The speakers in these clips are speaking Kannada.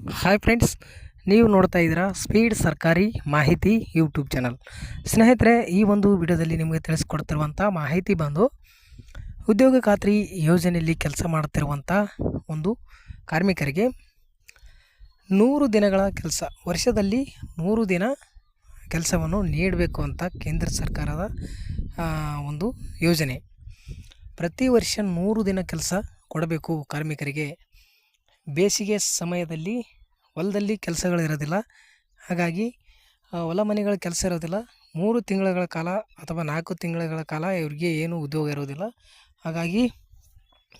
ಹಾಯ್ ಫ್ರೆಂಡ್ಸ್ ನೀವು ನೋಡ್ತಾ ಇದ್ದೀರಾ ಸ್ಪೀಡ್ ಸರ್ಕಾರಿ ಮಾಹಿತಿ ಯೂಟ್ಯೂಬ್ ಚಾನಲ್ ಸ್ನೇಹಿತರೆ, ಈ ಒಂದು ವಿಡಿಯೋದಲ್ಲಿ ನಿಮಗೆ ತಿಳಿಸ್ಕೊಡ್ತಿರುವಂಥ ಮಾಹಿತಿ ಬಂದು ಉದ್ಯೋಗ ಖಾತ್ರಿ ಯೋಜನೆಯಲ್ಲಿ ಕೆಲಸ ಮಾಡ್ತಿರುವಂಥ ಒಂದು ಕಾರ್ಮಿಕರಿಗೆ ನೂರು ದಿನಗಳ ಕೆಲಸ, ವರ್ಷದಲ್ಲಿ ನೂರು ದಿನ ಕೆಲಸವನ್ನು ನೀಡಬೇಕು ಅಂತ ಕೇಂದ್ರ ಸರ್ಕಾರದ ಒಂದು ಯೋಜನೆ. ಪ್ರತಿ ವರ್ಷ ನೂರು ದಿನ ಕೆಲಸ ಕೊಡಬೇಕು ಕಾರ್ಮಿಕರಿಗೆ. ಬೇಸಿಗೆ ಸಮಯದಲ್ಲಿ ಹೊಲದಲ್ಲಿ ಕೆಲಸಗಳಿರೋದಿಲ್ಲ ಹಾಗಾಗಿ ಹೊಲ ಮನೆಗಳ ಕೆಲಸ ಇರೋದಿಲ್ಲ. ಮೂರು ತಿಂಗಳುಗಳ ಕಾಲ ಅಥವಾ ನಾಲ್ಕು ತಿಂಗಳುಗಳ ಕಾಲ ಇವ್ರಿಗೆ ಏನು ಉದ್ಯೋಗ ಇರೋದಿಲ್ಲ. ಹಾಗಾಗಿ,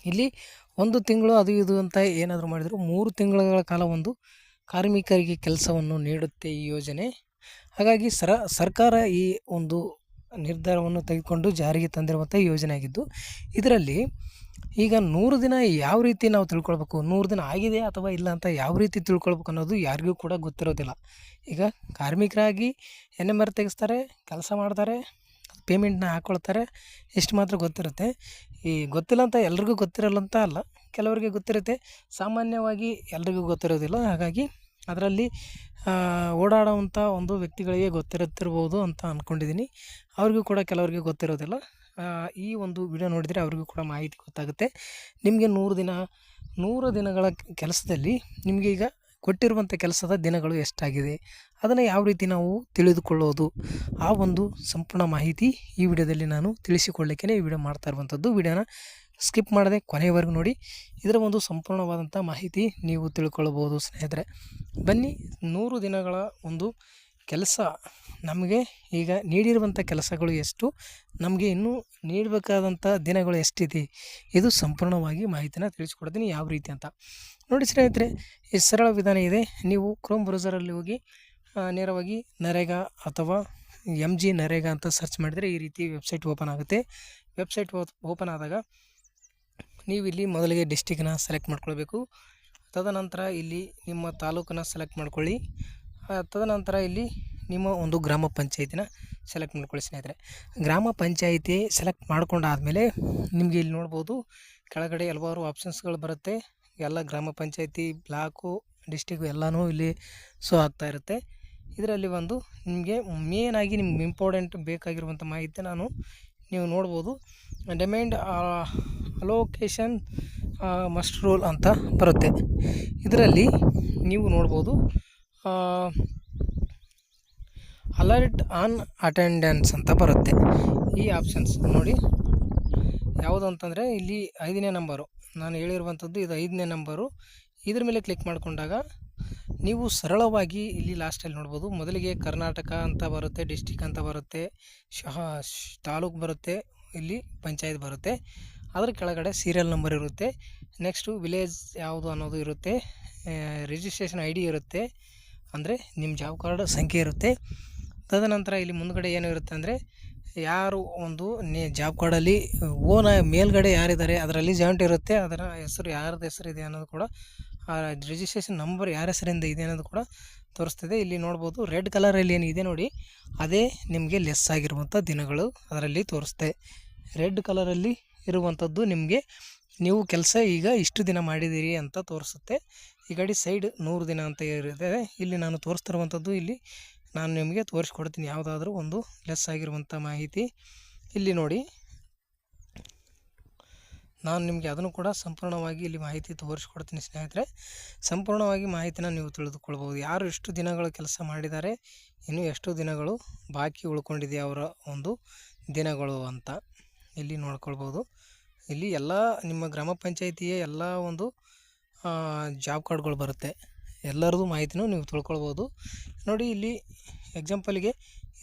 ಇಲ್ಲಿ ಒಂದು ತಿಂಗಳು ಅದು ಇದು ಅಂತ ಏನಾದರೂ ಮಾಡಿದರೂ, ಮೂರು ತಿಂಗಳುಗಳ ಕಾಲ ಒಂದು ಕಾರ್ಮಿಕರಿಗೆ ಕೆಲಸವನ್ನು ನೀಡುತ್ತೆ ಈ ಯೋಜನೆ. ಹಾಗಾಗಿ ಸರ, ಸರ್ಕಾರ ಈ ಒಂದು ನಿರ್ಧಾರವನ್ನು ತೆಗೆದುಕೊಂಡು ಜಾರಿಗೆ ತಂದಿರುವಂಥ ಯೋಜನೆ ಆಗಿದ್ದು, ಇದರಲ್ಲಿ ಈಗ ನೂರು ದಿನ ಯಾವ ರೀತಿ ನಾವು ತಿಳ್ಕೊಳ್ಬೇಕು, ನೂರು ದಿನ ಆಗಿದೆ ಅಥವಾ ಇಲ್ಲ ಅಂತ ಯಾವ ರೀತಿ ತಿಳ್ಕೊಳ್ಬೇಕು ಅನ್ನೋದು ಯಾರಿಗೂ ಕೂಡ ಗೊತ್ತಿರೋದಿಲ್ಲ. ಈಗ ಕಾರ್ಮಿಕರಾಗಿ ಎನ್ ಎಂ ಆರ್ ತೆಗೆಸ್ತಾರೆ, ಕೆಲಸ ಮಾಡ್ತಾರೆ, ಪೇಮೆಂಟ್ನ ಹಾಕ್ಕೊಳ್ತಾರೆ ಎಷ್ಟು ಮಾತ್ರ ಗೊತ್ತಿರುತ್ತೆ. ಈ ಗೊತ್ತಿಲ್ಲ ಅಂತ ಎಲ್ರಿಗೂ ಗೊತ್ತಿರಲ್ಲ ಅಂತ ಅಲ್ಲ, ಕೆಲವರಿಗೆ ಗೊತ್ತಿರುತ್ತೆ, ಸಾಮಾನ್ಯವಾಗಿ ಎಲ್ರಿಗೂ ಗೊತ್ತಿರೋದಿಲ್ಲ. ಹಾಗಾಗಿ ಅದರಲ್ಲಿ ಓಡಾಡುವಂಥ ಒಂದು ವ್ಯಕ್ತಿಗಳಿಗೆ ಗೊತ್ತಿರುತ್ತಿರ್ಬೋದು ಅಂತ ಅಂದ್ಕೊಂಡಿದ್ದೀನಿ ಅವ್ರಿಗೂ ಕೂಡ ಕೆಲವರಿಗೆ ಗೊತ್ತಿರೋದಿಲ್ಲ. ಈ ಒಂದು ವಿಡಿಯೋ ನೋಡಿದರೆ ಅವ್ರಿಗೂ ಕೂಡ ಮಾಹಿತಿ ಗೊತ್ತಾಗುತ್ತೆ. ನಿಮಗೆ ನೂರು ದಿನ, ನೂರು ದಿನಗಳ ಕೆಲಸದಲ್ಲಿ ನಿಮಗೆ ಈಗ ಕೊಟ್ಟಿರುವಂಥ ಕೆಲಸದ ದಿನಗಳು ಎಷ್ಟಾಗಿದೆ? ಅದನ್ನು ಯಾವ ರೀತಿ ನಾವು ತಿಳಿದುಕೊಳ್ಳೋದು? ಆ ಒಂದು ಸಂಪೂರ್ಣ ಮಾಹಿತಿ ಈ ವಿಡಿಯೋದಲ್ಲಿ ನಾನು ತಿಳಿಸಿಕೊಳ್ಳಿಕ್ಕೆ ಈ ವಿಡಿಯೋ ಮಾಡ್ತಾ ಇರುವಂಥದ್ದು ವಿಡಿಯೋನ ಸ್ಕಿಪ್ ಮಾಡದೆ ಕೊನೆಯವರೆಗೂ ನೋಡಿ. ಇದರ ಒಂದು ಸಂಪೂರ್ಣವಾದಂಥ ಮಾಹಿತಿ ನೀವು ತಿಳ್ಕೊಳ್ಬೋದು ಸ್ನೇಹಿತರೆ. ಬನ್ನಿ, ನೂರು ದಿನಗಳ ಒಂದು ಕೆಲಸ ನಮಗೆ ಈಗ ನೀಡಿರುವಂಥ ಕೆಲಸಗಳು ಎಷ್ಟು, ನಮಗೆ ಇನ್ನೂ ನೀಡಬೇಕಾದಂಥ ದಿನಗಳು ಎಷ್ಟಿದೆ, ಇದು ಸಂಪೂರ್ಣವಾಗಿ ಮಾಹಿತಿನ ತಿಳಿಸ್ಕೊಡ್ತೀನಿ ಯಾವ ರೀತಿ ಅಂತ. ನೋಡಿ ಸ್ನೇಹಿತರೆ, ಈ ಸರಳ ವಿಧಾನ ಇದೆ. ನೀವು ಕ್ರೋಮ್ ಬ್ರೌಸರಲ್ಲಿ ಹೋಗಿ ನೇರವಾಗಿ ನರೇಗಾ ಅಥವಾ ಎಂ ಜಿ ನರೇಗಾ ಅಂತ ಸರ್ಚ್ ಮಾಡಿದರೆ ಈ ರೀತಿ ವೆಬ್ಸೈಟ್ ಓಪನ್ ಆಗುತ್ತೆ. ವೆಬ್ಸೈಟ್ ಓಪನ್ ಆದಾಗ ನೀವು ಇಲ್ಲಿ ಮೊದಲಿಗೆ ಡಿಸ್ಟಿಕ್ನ ಸೆಲೆಕ್ಟ್ ಮಾಡ್ಕೊಳ್ಬೇಕು. ತದನಂತರ ಇಲ್ಲಿ ನಿಮ್ಮ ತಾಲೂಕನ್ನು ಸೆಲೆಕ್ಟ್ ಮಾಡ್ಕೊಳ್ಳಿ. ತದನಂತರ ಇಲ್ಲಿ ನಿಮ್ಮ ಒಂದು ಗ್ರಾಮ ಪಂಚಾಯತಿನ ಸೆಲೆಕ್ಟ್ ಮಾಡ್ಕೊಳ್ಳಿ ಸ್ನೇಹಿತರೆ. ಗ್ರಾಮ ಪಂಚಾಯಿತಿ ಸೆಲೆಕ್ಟ್ ಮಾಡ್ಕೊಂಡಾದಮೇಲೆ ನಿಮಗೆ ಇಲ್ಲಿ ನೋಡ್ಬೋದು, ಕೆಳಗಡೆ ಹಲವಾರು ಆಪ್ಷನ್ಸ್ಗಳು ಬರುತ್ತೆ. ಎಲ್ಲ ಗ್ರಾಮ ಪಂಚಾಯತಿ ಬ್ಲಾಕು ಡಿಸ್ಟಿಕ್ಕು ಎಲ್ಲನೂ ಇಲ್ಲಿ ಶೋ ಆಗ್ತಾ ಇರುತ್ತೆ. ಇದರಲ್ಲಿ ಒಂದು ನಿಮಗೆ ಮೇನಾಗಿ ನಿಮ್ಗೆ ಇಂಪಾರ್ಟೆಂಟ್ ಬೇಕಾಗಿರುವಂಥ ಮಾಹಿತಿ ನಾನು ನೀವು ನೋಡ್ಬೋದು. ಡಿಮ್ಯಾಂಡ್ ಅಲೋಕೇಶನ್ ಮಸ್ಟ್ ರೂಲ್ ಅಂತ ಬರುತ್ತೆ. ಇದರಲ್ಲಿ ನೀವು ನೋಡ್ಬೋದು ಅಲರ್ಟ್ ಆನ್ ಅಟೆಂಡೆನ್ಸ್ ಅಂತ ಬರುತ್ತೆ. ಈ ಆಪ್ಷನ್ಸ್ ನೋಡಿ. ಯಾವುದು ಅಂತಂದರೆ ಇಲ್ಲಿ ಐದನೇ ನಂಬರು. ನಾನು ಹೇಳಿರುವಂಥದ್ದು ಇದು ಐದನೇ ನಂಬರು. ಇದ್ರ ಮೇಲೆ ಕ್ಲಿಕ್ ಮಾಡಿಕೊಂಡಾಗ ನೀವು ಸರಳವಾಗಿ ಇಲ್ಲಿ ಲಾಸ್ಟಲ್ಲಿ ನೋಡ್ಬೋದು. ಮೊದಲಿಗೆ ಕರ್ನಾಟಕ ಅಂತ ಬರುತ್ತೆ ಡಿಸ್ಟಿಕ್ ಅಂತ ಬರುತ್ತೆ, ಶಹ ತಾಲೂಕು ಬರುತ್ತೆ, ಇಲ್ಲಿ ಪಂಚಾಯತ್ ಬರುತ್ತೆ. ಅದರ ಕೆಳಗಡೆ ಸೀರಿಯಲ್ ನಂಬರ್ ಇರುತ್ತೆ. ನೆಕ್ಸ್ಟು ವಿಲೇಜ್ ಯಾವುದು ಅನ್ನೋದು ಇರುತ್ತೆ. ರಿಜಿಸ್ಟ್ರೇಷನ್ ಐ ಇರುತ್ತೆ. ಅಂದರೆ ನಿಮ್ಮ ಜಾಬ್ ಕಾರ್ಡ್ ಸಂಖ್ಯೆ ಇರುತ್ತೆ. ತದನಂತರ ಇಲ್ಲಿ ಮುಂದಗಡೆ ಏನು ಇರುತ್ತೆ ಅಂದರೆ, ಯಾರು ಒಂದು ನೇ ಜಾಬ್ ಕಾರ್ಡಲ್ಲಿ ಓನ ಮೇಲ್ಗಡೆ ಯಾರಿದ್ದಾರೆ, ಅದರಲ್ಲಿ ಜಾಯಿಂಟ್ ಇರುತ್ತೆ. ಅದರ ಹೆಸರು ಯಾರದ ಹೆಸರಿದೆ ಅನ್ನೋದು ಕೂಡ ಆ ರಿಜಿಸ್ಟ್ರೇಷನ್ ನಂಬರ್ ಯಾರ ಹೆಸರಿಂದ ಇದೆ ಅನ್ನೋದು ಕೂಡ ತೋರಿಸ್ತದೆ. ಇಲ್ಲಿ ನೋಡ್ಬೋದು ರೆಡ್ ಕಲರಲ್ಲಿ ಏನಿದೆ ನೋಡಿ. ಅದೇ ನಿಮಗೆ ಲೆಸ್ ಆಗಿರುವಂಥ ದಿನಗಳು ಅದರಲ್ಲಿ ತೋರಿಸ್ತೆ. ರೆಡ್ ಕಲರಲ್ಲಿ ಇರುವಂಥದ್ದು ನಿಮಗೆ ನೀವು ಕೆಲಸ ಈಗ ಇಷ್ಟು ದಿನ ಮಾಡಿದ್ದೀರಿ ಅಂತ ತೋರಿಸುತ್ತೆ. ಈ ಗಾಡಿ ಸೈಡ್ ನೂರು ದಿನ ಅಂತ ಇರುತ್ತೆ ಇಲ್ಲಿ ನಾನು ತೋರಿಸ್ತಿರುವಂಥದ್ದು ಇಲ್ಲಿ ನಾನು ನಿಮಗೆ ತೋರಿಸ್ಕೊಡ್ತೀನಿ. ಯಾವುದಾದ್ರೂ ಒಂದು ಲೆಸ್ ಆಗಿರುವಂಥ ಮಾಹಿತಿ. ಇಲ್ಲಿ ನೋಡಿ ನಾನು ನಿಮಗೆ ಅದನ್ನು ಕೂಡ ಸಂಪೂರ್ಣವಾಗಿ ಇಲ್ಲಿ ಮಾಹಿತಿ ತೋರಿಸ್ಕೊಡ್ತೀನಿ, ಸ್ನೇಹಿತರೆ. ಸಂಪೂರ್ಣವಾಗಿ ಮಾಹಿತಿನ ನೀವು ತಿಳಿದುಕೊಳ್ಬೋದು ಯಾರು ಎಷ್ಟು ದಿನಗಳು ಕೆಲಸ ಮಾಡಿದ್ದಾರೆ, ಇನ್ನು ಎಷ್ಟು ದಿನಗಳು ಬಾಕಿ ಉಳ್ಕೊಂಡಿದೆ ಅವರ ಒಂದು ದಿನಗಳು ಅಂತ ಇಲ್ಲಿ ನೋಡ್ಕೊಳ್ಬೋದು ಇಲ್ಲಿ ಎಲ್ಲ ನಿಮ್ಮ ಗ್ರಾಮ ಪಂಚಾಯಿತಿಯ ಎಲ್ಲ ಒಂದು ಜಾಬ್ ಕಾರ್ಡ್ಗಳು ಬರುತ್ತೆ. ಎಲ್ಲರದು ಮಾಹಿತಿನೂ ನೀವು ತಿಳ್ಕೊಳ್ಬೋದು ನೋಡಿ ಇಲ್ಲಿ ಎಕ್ಸಾಂಪಲಿಗೆ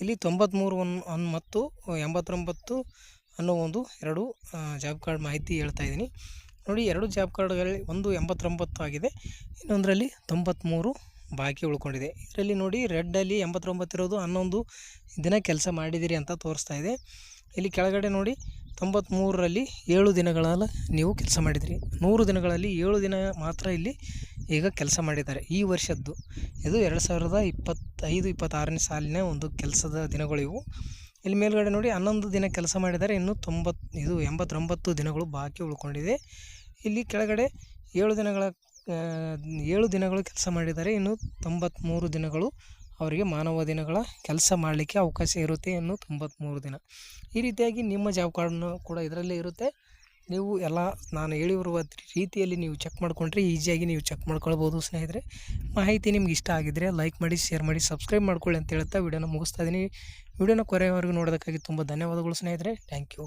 ಇಲ್ಲಿ ತೊಂಬತ್ತ್ಮೂರು ಒನ್ ಒನ್ ಮತ್ತು ಎಂಬತ್ತೊಂಬತ್ತು ಅನ್ನೋ ಒಂದು ಎರಡು ಜಾಬ್ ಕಾರ್ಡ್ ಮಾಹಿತಿ ಹೇಳ್ತಾ ಇದ್ದೀನಿ. ನೋಡಿ, ಎರಡು ಜಾಬ್ ಕಾರ್ಡ್ಗಳಲ್ಲಿ ಒಂದು ಎಂಬತ್ತೊಂಬತ್ತು ಆಗಿದೆ, ಇನ್ನೊಂದರಲ್ಲಿ ತೊಂಬತ್ತ್ಮೂರು ಬಾಕಿ ಉಳ್ಕೊಂಡಿದೆ. ಇದರಲ್ಲಿ ನೋಡಿ ರೆಡ್ಡಲ್ಲಿ ಎಂಬತ್ತೊಂಬತ್ತಿರೋದು ಹನ್ನೊಂದು ದಿನ ಕೆಲಸ ಮಾಡಿದ್ದೀರಿ ಅಂತ ತೋರಿಸ್ತಾ ಇದೆ. ಇಲ್ಲಿ ಕೆಳಗಡೆ ನೋಡಿ ತೊಂಬತ್ತ್ಮೂರರಲ್ಲಿ ಏಳು ದಿನಗಳ ನೀವು ಕೆಲಸ ಮಾಡಿದಿರಿ. ನೂರು ದಿನಗಳಲ್ಲಿ ಏಳು ದಿನ ಮಾತ್ರ ಇಲ್ಲಿ ಈಗ ಕೆಲಸ ಮಾಡಿದ್ದಾರೆ ಈ ವರ್ಷದ್ದು. ಇದು ಎರಡು ಸಾವಿರದ ಇಪ್ಪತ್ತೈದು, ಇಪ್ಪತ್ತಾರನೇ ಸಾಲಿನ ಒಂದು ಕೆಲಸದ ದಿನಗಳು ಇವು. ಇಲ್ಲಿ ಮೇಲ್ಗಡೆ ನೋಡಿ ಹನ್ನೊಂದು ದಿನ ಕೆಲಸ ಮಾಡಿದ್ದಾರೆ. ಇನ್ನು ತೊಂಬತ್ತು ಇದು ಎಂಬತ್ತೊಂಬತ್ತು ದಿನಗಳು ಬಾಕಿ ಉಳ್ಕೊಂಡಿದೆ. ಇಲ್ಲಿ ಕೆಳಗಡೆ ಏಳು ದಿನಗಳ ಏಳು ದಿನಗಳು ಕೆಲಸ ಮಾಡಿದ್ದಾರೆ. ಇನ್ನು ತೊಂಬತ್ತ್ಮೂರು ದಿನಗಳು ಅವರಿಗೆ ಮಾನವ ದಿನಗಳ ಕೆಲಸ ಮಾಡಲಿಕ್ಕೆ ಅವಕಾಶ ಇರುತ್ತೆ. ಇನ್ನು ತೊಂಬತ್ತ್ಮೂರು ದಿನ ಈ ರೀತಿಯಾಗಿ ನಿಮ್ಮ ಜಾಬ್ ಕಾರ್ಡನ್ನು ಕೂಡ ಇದರಲ್ಲೇ ಇರುತ್ತೆ. ನೀವು ಎಲ್ಲ ನಾನು ಹೇಳಿರುವ ರೀತಿಯಲ್ಲಿ ನೀವು ಚೆಕ್ ಮಾಡಿಕೊಂಡ್ರೆ ಈಸಿಯಾಗಿ ನೀವು ಚೆಕ್ ಮಾಡ್ಕೊಳ್ಬೋದು ಸ್ನೇಹಿತರೆ. ಮಾಹಿತಿ ನಿಮ್ಗೆ ಇಷ್ಟ ಆಗಿದ್ದರೆ ಲೈಕ್ ಮಾಡಿ ಶೇರ್ ಮಾಡಿ ಸಬ್ಸ್ಕ್ರೈಬ್ ಮಾಡ್ಕೊಳ್ಳಿ ಅಂತ ಹೇಳ್ತಾ ವಿಡಿಯೋನ ಮುಗಿಸ್ತಾ ಇದ್ದೀನಿ. ವಿಡಿಯೋನ ಕೊನೆಯವರೆಗೂ ನೋಡೋದಕ್ಕಾಗಿ ತುಂಬ ಧನ್ಯವಾದಗಳು ಸ್ನೇಹಿತರೆ. Thank you